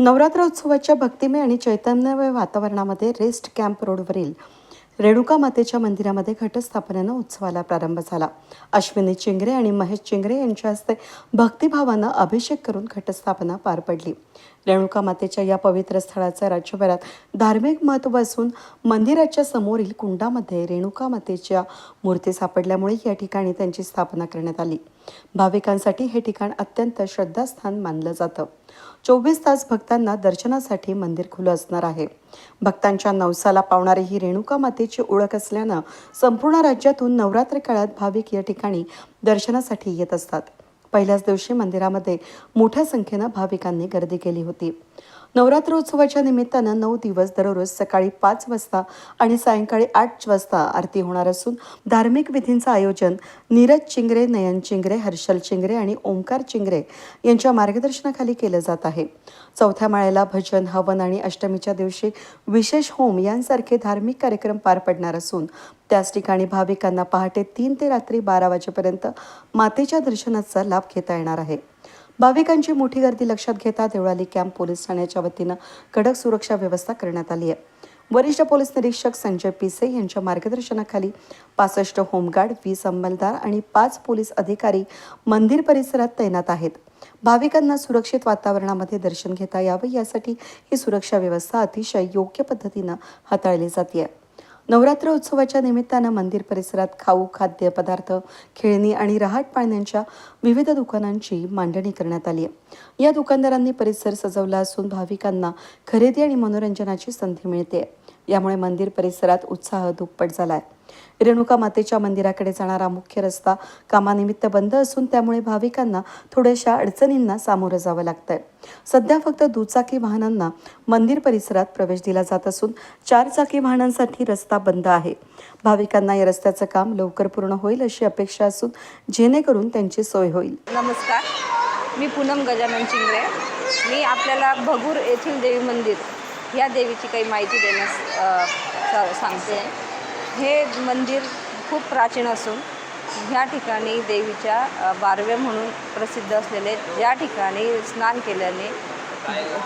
नवरात्र उत्सवाच्या भक्तिमय आणि चैतन्यमय वातावरणामध्ये रेस्ट कॅम्प रोडवरील रेणुका मातेच्या मंदिरामध्ये घटस्थापनेनं उत्सवाला प्रारंभ झाला. अश्विनी चिंगरे आणि महेश चिंगरे यांच्या हस्ते भक्तिभावानं अभिषेक करून घटस्थापना पार पडली. रेणुका मातेच्या या पवित्र स्थळाचं राज्यभरात धार्मिक महत्त्व असून मंदिराच्या समोरील कुंडामध्ये रेणुका मातेच्या मूर्ती सापडल्यामुळे या ठिकाणी त्यांची स्थापना करण्यात आली. भाविकांसाठी हे ठिकाण अत्यंत श्रद्धास्थान मानलं जातं. चोवीस तास भक्तांना दर्शनासाठी मंदिर खुलं असणार आहे. भक्तांच्या नवसाला पावणारी ही रेणुका मातेची ओळख असल्यानं संपूर्ण राज्यातून नवरात्र काळात भाविक या ठिकाणी दर्शनासाठी येत असतात. पहिल्याच दिवशी मंदिरामध्ये मोठ्या संख्येनं भाविकांनी गर्दी केली होती. नवरात्र उत्सवाच्या निमित्तानं नऊ दिवस दररोज सकाळी पाच वाजता आणि सायंकाळी आठ वाजता आरती होणार असून धार्मिक विधींचं आयोजन नीरज चिंगरे नयन चिंगरे हर्षल चिंगरे आणि ओंकार चिंगरे यांच्या मार्गदर्शनाखाली केलं जात आहे. चौथ्या माळ्याला भजन हवन आणि अष्टमीच्या दिवशी विशेष होम यांसारखे धार्मिक कार्यक्रम पार पडणार असून त्याच ठिकाणी भाविकांना पहाटे तीन ते रात्री बारा वाजेपर्यंत मातेच्या दर्शनाचा लाभ घेता येणार आहे. भाविकांची मोठी गर्दी लक्षात घेता देवळाली कॅम्प पोलीस ठाण्याच्या वतीनं कडक सुरक्षा व्यवस्था करण्यात आली आहे. वरिष्ठ पोलीस निरीक्षक संजय पिसे यांच्या मार्गदर्शनाखाली पासष्ट होमगार्ड वीस अंमलदार आणि पाच पोलीस अधिकारी मंदिर परिसरात तैनात आहेत. भाविकांना सुरक्षित वातावरणामध्ये दर्शन घेता यावं यासाठी ही सुरक्षा व्यवस्था अतिशय योग्य पद्धतीनं हाताळली जाते नवरात्र उत्सवाच्या निमित्तानं मंदिर परिसरात खाऊ खाद्यपदार्थ खेळणी आणि रहाट पाळण्यांच्या विविध दुकानांची मांडणी करण्यात आली आहे. या दुकानदारांनी परिसर सजवला असून भाविकांना खरेदी आणि मनोरंजनाची संधी मिळते. यामुळे मंदिर परिसरात उत्साह दुप्पट झाला आहे रेणुका मातेच्या मंदिराकडे जाणारा मुख्य रस्ता कामानिमित्त बंद असून त्यामुळे भाविकांना थोड्याशा अडचणींना सामोरं जावं लागतंय. सध्या फक्त दुचाकी वाहनांना मंदिर परिसरात प्रवेश दिला जात असून चार चाकी वाहनांसाठी रस्ता बंद आहे. भाविकांना या रस्त्याचं काम लवकर पूर्ण होईल अशी अपेक्षा असून जेणेकरून त्यांची सोय होईल. नमस्कार. मी पूनम गजानन चिंगरे. मी आपल्याला भगूर येथील देवी मंदिर या देवीची काही माहिती देण्यास अ, सा- सांगते. हे मंदिर खूप प्राचीन असून ह्या ठिकाणी देवीच्या बारवे म्हणून प्रसिद्ध असलेले ज्या ठिकाणी स्नान केल्याने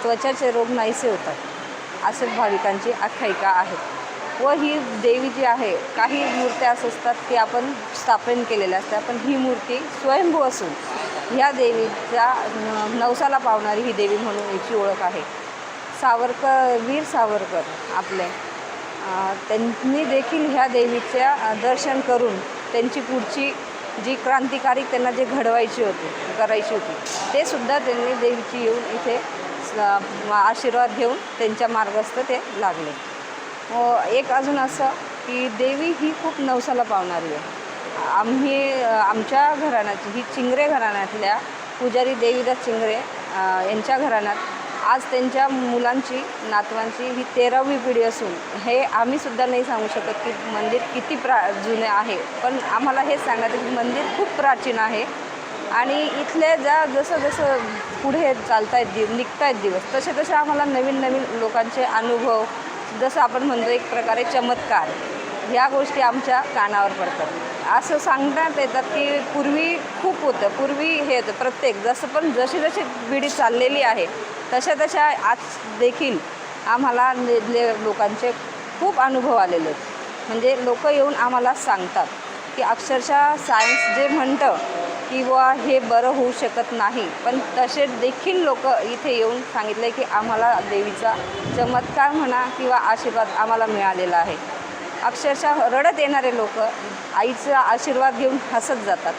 त्वचाचे रोग नाहीसे होतात असे भाविकांची आख्यायिका आहे. व ही देवी जी आहे काही मूर्त्या असं असतात की आपण स्थापन केलेल्या असतात पण ही मूर्ती स्वयंभू असून ह्या देवीच्या नवसाला पावणारी ही देवी म्हणून याची ओळख आहे. सावरकर वीर सावरकर आपले त्यांनी देखील ह्या देवीच्या दर्शन करून त्यांची पुढची जी क्रांतिकारी त्यांना जे घडवायची होती करायची होती ते सुद्धा त्यांनी देवीची येऊन इथे आशीर्वाद घेऊन त्यांच्या मार्गस्थ ते लागले. व एक अजून असं की देवी ही खूप नवसाला पावणारी आहे. आम्ही आमच्या घराण्याची ही चिंगरे घराण्यातल्या पुजारी देवीदास चिंगरे यांच्या घराण्यात आज त्यांच्या मुलांची नातवांची ही तेरावी पिढी असून हे आम्ही सुद्धा नाही सांगू शकत की मंदिर किती प्रा जुने आहे. पण आम्हाला हेच सांगायचं की मंदिर खूप प्राचीन आहे आणि इथल्या ज्या जसं जसं पुढे चालत आहेत दिव निघत आहेत दिवस तसे तसे आम्हाला नवीन नवीन लोकांचे अनुभव जसं आपण म्हणतो एक प्रकारे चमत्कार ह्या गोष्टी आमच्या कानावर पडतात. असं सांगण्यात येतात की पूर्वी खूप होतं. पूर्वी हे होतं प्रत्येक. जसं पण जशी जशी पिढी चाललेली आहे तशा तशा आज देखील आम्हाला ले- लोकांचे खूप अनुभव आलेले आहेत. म्हणजे लोक येऊन आम्हाला सांगतात की अक्षरशः सायन्स जे म्हणतं की बुवा हे बरं होऊ शकत नाही पण तसे देखील लोक इथे येऊन सांगितले की आम्हाला देवीचा चमत्कार म्हणा किंवा आशीर्वाद आम्हाला मिळालेला आहे. अक्षरशः रडत येणारे लोक आईचा आशीर्वाद घेऊन हसत जातात.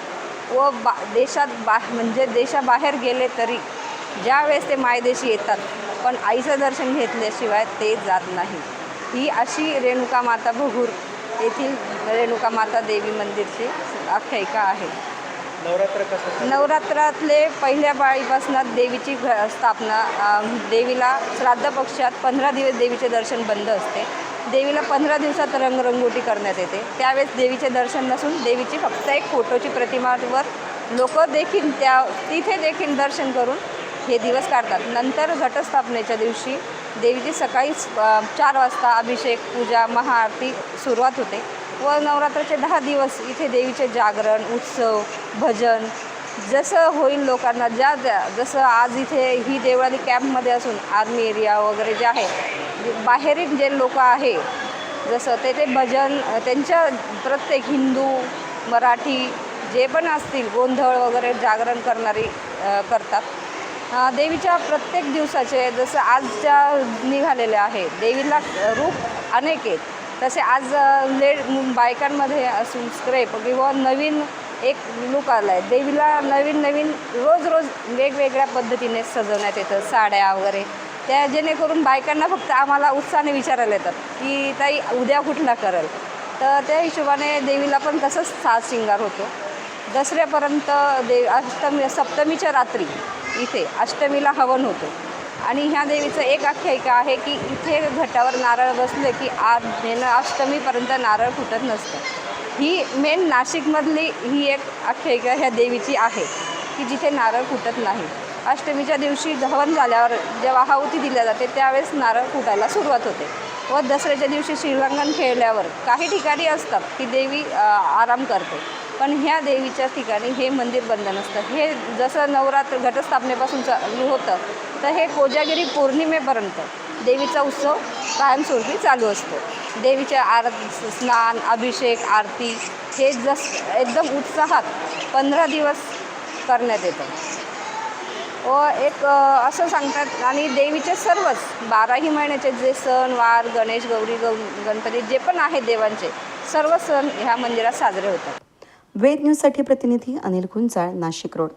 व बा देशात बा म्हणजे देशाबाहेर गेले तरी ज्या वेळेस ते मायदेशी येतात पण आईचं दर्शन घेतल्याशिवाय ते जात नाही. ही अशी रेणुका माता भगूर येथील रेणुका माता देवी मंदिरची आख्यायिका आहे. नवरात्र कसं नवरात्रातले पहिल्या पाळीपासून देवीची घ स्थापना देवीला श्राद्ध पक्षात पंधरा दिवस देवीचे दर्शन बंद असते. देवीला पंधरा दिवसात रंगरंगोटी करण्यात येते. त्यावेळेस देवीचे दर्शन नसून देवीची फक्त एक फोटोची प्रतिमावर लोक देखील त्या तिथे देखील दर्शन करून हे दिवस काढतात. नंतर घटस्थापनेच्या दिवशी देवीची सकाळी चार वाजता अभिषेक पूजा महाआरती सुरुवात होते. व नवरात्राचे दहा दिवस इथे देवीचे जागरण उत्सव भजन जसं होईल लोकांना ज्या ज्या जसं आज इथे ही देवळाली कॅम्पमध्ये असून आर्मी एरिया वगैरे जे आहे बाहेरील जे लोक आहे जसं ते ते भजन त्यांच्या प्रत्येक हिंदू मराठी जे पण असतील गोंधळ वगैरे जागरण करणारी करतात. देवीच्या प्रत्येक दिवसाचे जसं आजच्या निघालेले आहे देवीला रूप अनेक आहेत. तसे आज लेड ले बायकांमध्ये असून स्क्रेप किंवा नवीन एक लुक आला आहे देवीला नवीन नवीन रोज रोज वेगवेगळ्या पद्धतीने सजवण्यात येतं साड्या वगैरे. त्या जेणेकरून बायकांना फक्त आम्हाला उत्साहाने विचारायला येतात की ताई उद्या कुठला करेल? तर त्या हिशोबाने देवीला पण तसंच साज शिंगार होतो. दसऱ्यापर्यंत देव अष्टमी सप्तमीच्या रात्री इथे अष्टमीला हवन होतो. आणि ह्या देवीचं एक आख्यायिका आहे की इथे घटावर नारळ बसले की आज नेणं अष्टमीपर्यंत नारळ फुटत नसतं. ही मेन नाशिकमधली ही एक आख्यायिका ह्या देवीची आहे की जिथे नारळ फुटत नाही. अष्टमीच्या दिवशी धवन झाल्यावर जेव्हा आहुती दिल्या जाते त्यावेळेस नारळ फुटायला सुरुवात होते. व दसऱ्याच्या दिवशी श्रीरंगण खेळल्यावर काही ठिकाणी असतात की देवी आराम करते. पण ह्या देवीच्या ठिकाणी हे मंदिर बंद नसतं. हे जसं नवरात्र घटस्थापनेपासून चालू होतं तर हे कोजागिरी पौर्णिमेपर्यंत देवीचा उत्सव कायमस्वरूपी चालू असतो. देवीच्या आर स्नान अभिषेक आरती हे जस एकदम उत्साहात पंधरा दिवस करण्यात येतं. व एक असं सांगतात आणि देवीचे सर्वच बाराही महिन्याचे जे सण वार गणेश गौरी गौ गणपती जे पण आहेत देवांचे सर्व सण ह्या मंदिरात साजरे होतात. वेद न्यूजसाठी प्रतिनिधी अनिल गुंजाळ नाशिक रोड.